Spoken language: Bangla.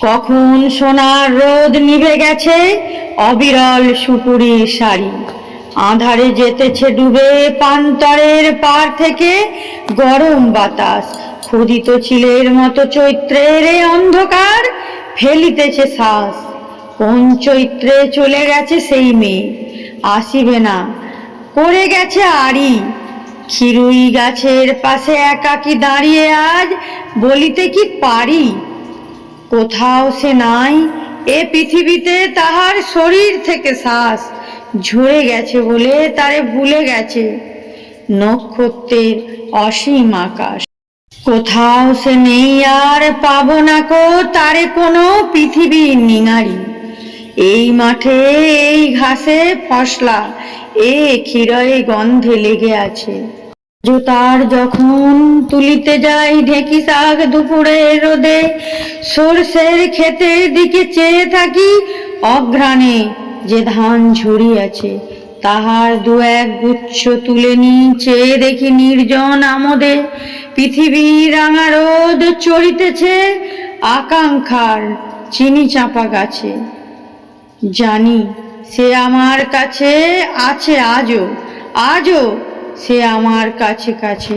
কখন সোনার রোদ নিভে গেছে? অবিরল সুপুরির শাড়ি। আধারে যেতেছে ডুবে পান্তরের পার থেকে গরম বাতাস। ক্ষুদিত চিলের মতো চৈত্রের অন্ধকার ফেলিতেছে শ্বাস। কোন চৈত্রে চলে গেছে সেই মেয়ে আসিবে না। করে গেছে আড়ি। খিরুই গাছের পাশে একাকি দাঁড়িয়ে আজ বলিতে কি পারি? কোথাও সে নাই, এ পৃথিবীতে তাহার শরীর থেকে শ্বাস ঝরে গেছে বলে তারে ভুলে গেছে। নক্ষত্রের অসীম আকাশ। কোথাও সে নেই আর পাবো না কো তারে কোনো পৃথিবীর নিঙারি। এই মাঠে এই ঘাসে ফসলা, এ ক্ষীরয়ে গন্ধে লেগে আছে। জোতার যখন তুলিতে যাই, ঢেকি শাক দুপুরের রোদে সর্ষের ক্ষেতের দিকে চেয়ে থাকি অঘ্রাণে যে ধান ঝরিয়াছে তাহার দু এক গুচ্ছ তুলে নি চেয়ে দেখি নির্জন আমোদে। পৃথিবী রাঙা রোদ চড়িতেছে, আকাঙ্ক্ষার চিনি চাপা গাছে। জানি সে আমার কাছে আছে আজও আজও সে আমার কাছে কাছে।